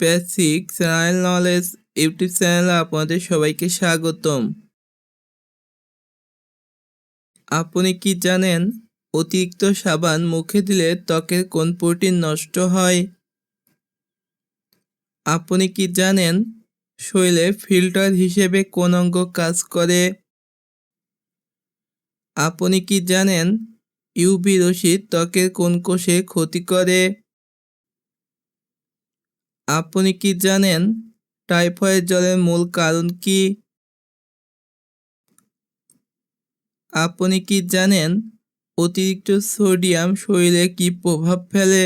Basic general knowledge YouTube চ্যানেলে আপনাদের সবাইকে স্বাগতম। আপনি কি জানেন, অতিরিক্ত সাবান মুখে দিলে ত্বকের কোন প্রোটিন নষ্ট হয়? আপনি কি জানেন, শরীরে ফিল্টার হিসেবে কোন অঙ্গ কাজ করে? আপনি কি জানেন, ইউভি রশ্মি ত্বকের কোন কোষে ক্ষতি করে? আপনি কি জানেন টাইফয়েড জ্বরের মূল কারণ কি? আপনি কি জানেন অতিরিক্ত সোডিয়াম শরীরে কি প্রভাব ফেলে?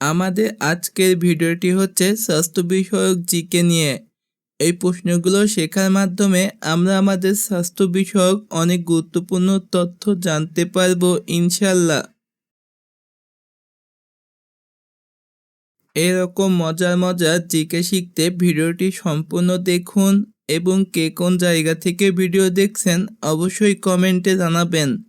আমাদের আজকের ভিডিওটি হচ্ছে স্বাস্থ্য বিষয়ক জিকে নিয়ে। এই প্রশ্নগুলো শেখার মাধ্যমে আমরা আমাদের স্বাস্থ্য বিষয়ক অনেক গুরুত্বপূর্ণ তথ্য জানতে পারব ইনশাল্লাহ এরকম মজার মজার জিকে শিখতে ভিডিওটি সম্পূর্ণ দেখুন এবং কে কোন জায়গা থেকে ভিডিও দেখছেন অবশ্যই কমেন্টে জানাবেন।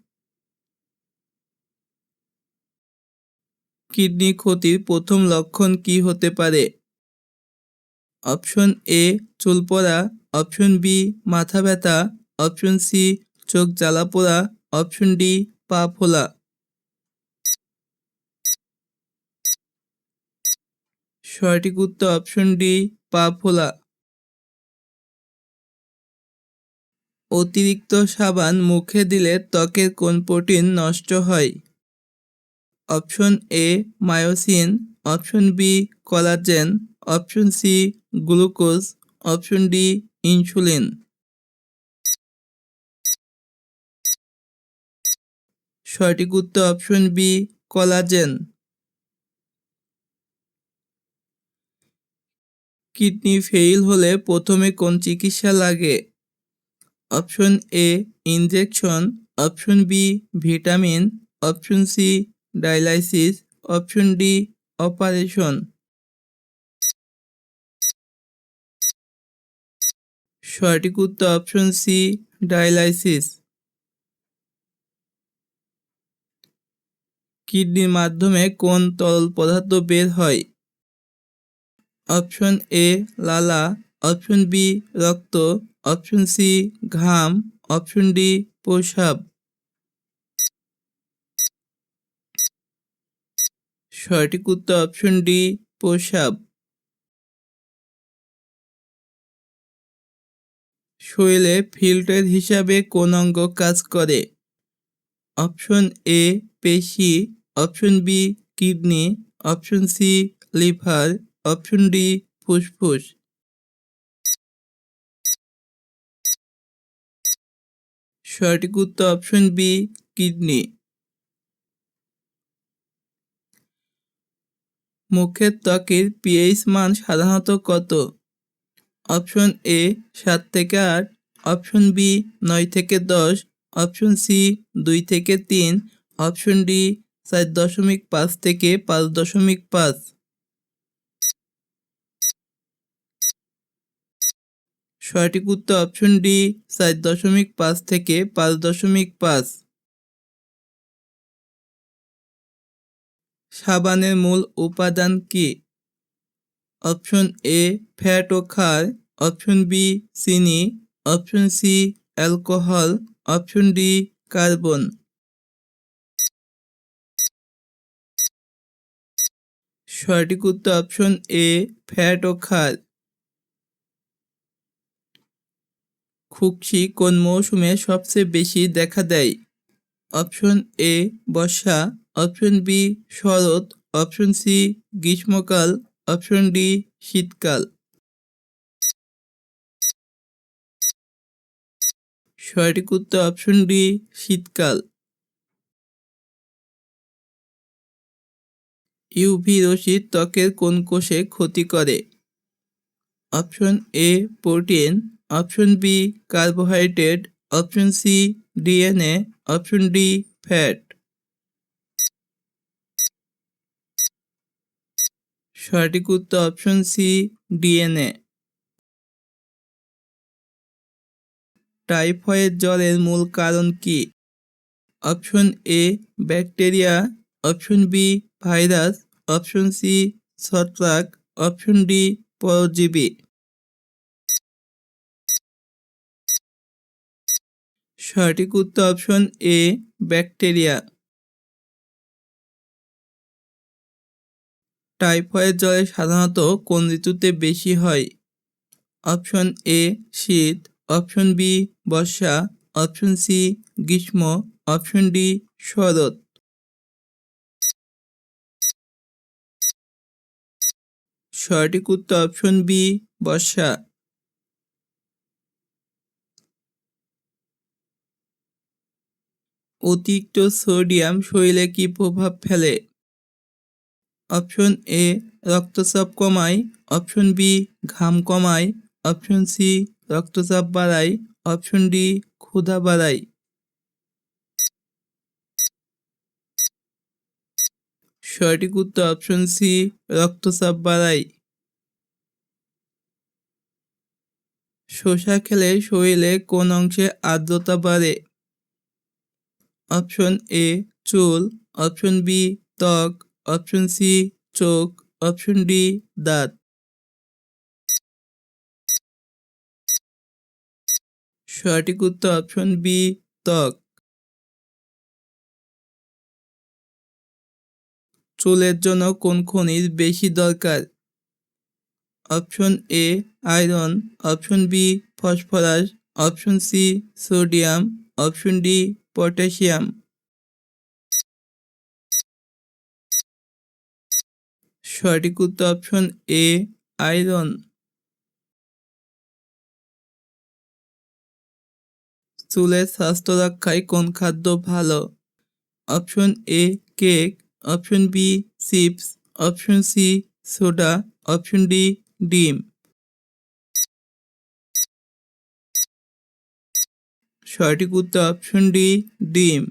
কিডনি ক্ষতির প্রথম লক্ষণ কি হতে পারে? অপশন এ, চুল পড়া। অপশন বি, মাথা ব্যথা। অপশন সি, চোখ জ্বালা পোড়া। অপশন ডি, পা ফোলা। সঠিক উত্তর অপশন ডি পা ফোলা অতিরিক্ত সাবান মুখে দিলে ত্বকের কোন প্রোটিন নষ্ট হয়? Option A myosin. Option B collagen. Option C glucose. Option D insulin. সঠিক উত্তর option B collagen. Kidney fail হলে প্রথমে কোন চিকিৎসা লাগে? Option A, injection. Option B, vitamin. Option C, dialysis. Option D, operation. সঠিক উত্তর অপশন সি, ডায়ালাইসিস। কিডনির মাধ্যমে কোন তরল পদার্থ বের হয়? অপশন এ লালা, অপশন বি রক্ত, অপশন সি ঘাম, অপশন ডি প্রসাব সঠিক উত্তর অপশন ডি প্রসাব শরীরে ফিল্টার হিসাবে কোন অঙ্গ কাজ করে? অপশন এ, পেশি, option B, kidney, option C, liver option D, ফুসফুস। সঠিক উত্তর অপশন বি, কিডনি। মুখের ত্বকের পিএইচ মান সাধারণত কত? অপশন এ, সাত থেকে আট। অপশন বি, নয় থেকে দশ। অপশন সি, দুই থেকে তিন। অপশন ডি, চার দশমিক পাঁচ থেকে পাঁচ দশমিক পাঁচ। সঠিক উত্তর অপশন ডি চার দশমিক পাঁচ থেকে পাঁচ দশমিক পাঁচ। সাবানের মূল উপাদান কি? অপশন এ ফ্যাট ও ক্ষার অপশন বি চিনি option C alcohol option D carbon সঠিক উত্তর অপশন এ ফ্যাট ও ক্ষার খুকশি কোন মৌসুমে সবচেয়ে বেশি দেখা দেয়? অপশন এ, বর্ষা। অপশন বি, শরৎ। অপশন সি, গ্রীষ্মকাল। অপশন ডি, শীতকাল। সঠিক উত্তর অপশন ডি, শীতকাল। ইউভি রশ্মি ত্বকের কোন কোষে ক্ষতি করে? Option A, protein. Option B, carbohydrate, option C, DNA, option D, fat. সঠিক উত্তর অপশন সি, ডিএনএ। টাইফয়েড জ্বরের মূল কারণ কি? Option A, bacteria, option B, virus, option C, ছত্রাক, অপশন ডি, পরজীবী। সঠিক উত্তর অপশন এ ব্যাকটেরিয়া টাইফয়েড জ্বরে সাধারণত কোন ঋতুতে বেশি হয়? অপশন এ শীত. অপশন বি বর্ষা. অপশন সি গ্রীষ্ম. অপশন ডি শরৎ. সঠিক উত্তর অপশন বি বর্ষা. অতিরিক্ত সোডিয়াম শরীরে কি প্রভাব ফেলে? অপশন এ রক্তচাপ কমায়। অপশন বি ঘাম কমায়। অপশন সি রক্তচাপ বাড়ায়। অপশন ডি ক্ষুধা বাড়ায়। সঠিক উত্তর অপশন সি রক্তচাপ বাড়ায়। শসা খেলে শরীরে কোন অংশে আর্দ্রতা বাড়ে? অপশন এ চুল, অপশন বি ত্বক, অপশন সি চোখ, অপশন ডি দাঁত। সঠিক উত্তর অপশন বি ত্বক। চুলের জন্য কোন খনিজ বেশি দরকার? Option A iron, option B phosphorus, option C sodium, option D potassium. সঠিক উত্তর অপশন এ আয়রন। চুলের স্বাস্থ্য রক্ষায় কোন খাদ্য ভালো? Option A cake. Option B chips. Option C soda. Option D ডিম। সঠিক উত্তর অপশন ডি ডিম।